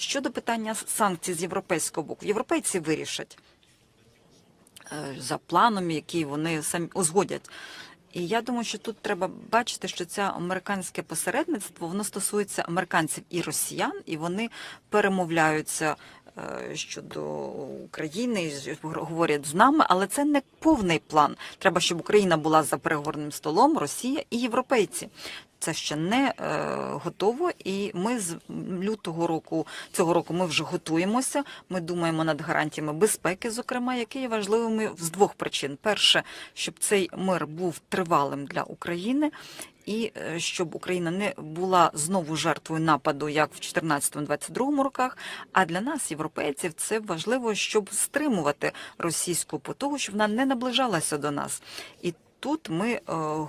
Щодо питання санкцій з європейського боку, європейці вирішать е, за планом, який вони самі узгодять. І я думаю, що тут треба бачити, що це американське посередництво воно стосується американців і росіян, і вони перемовляються е, щодо України, говорять з нами, але це не повний план. Треба, щоб Україна була за переговорним столом, Росія і європейці. Це ще не е, готово, і ми з лютого року цього року ми вже готуємося. Ми думаємо над гарантіями безпеки, зокрема, які є важливими з двох причин: перше, щоб цей мир був тривалим для України. І е, щоб Україна не була знову жертвою нападу, як в 14-22 роках. А для нас, європейців, це важливо, щоб стримувати російську потугу, щоб вона не наближалася до нас. І тут ми е,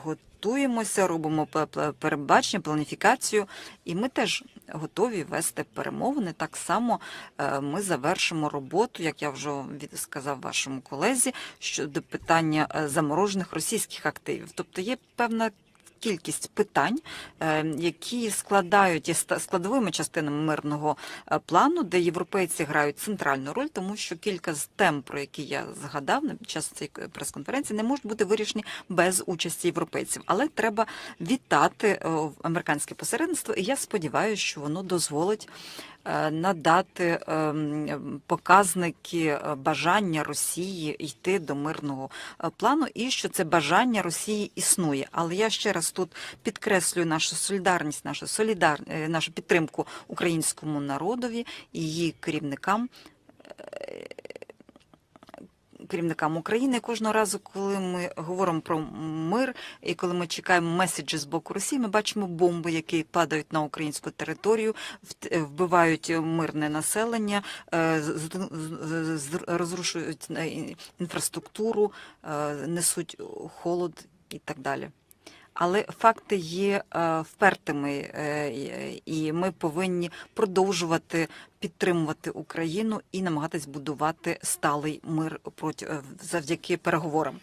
готуємося, робимо пе- пе- передбачення, планіфікацію, і ми теж готові вести перемовини. Так само е, ми завершимо роботу, як я вже сказав вашому колезі, щодо питання е, заморожених російських активів. Тобто є певна кількість питань, е, які складають ста- складовими частинами мирного е, плану, де європейці грають центральну роль, тому що кілька з тем, про які я згадав на час цієї прес-конференції, не можуть бути вирішені без участі європейців. Але треба вітати е, американське посередництво, і я сподіваюся, що воно дозволить надати ем, показники бажання Росії йти до мирного плану, і що це бажання Росії існує. Але я ще раз тут підкреслюю нашу солідарність, нашу солідар... е, нашу підтримку українському народові і її керівникам. е, Керівникам України кожного разу, коли ми говоримо про мир і коли ми чекаємо меседжі з боку Росії, ми бачимо бомби, які падають на українську територію, вт- вбивають мирне населення, е, розрушують е, інфраструктуру, е, несуть холод і так далі. Але факти є е, впертими, е, і- ми повинні продовжувати підтримувати Україну і намагатись будувати сталий мир е, завдяки переговорам.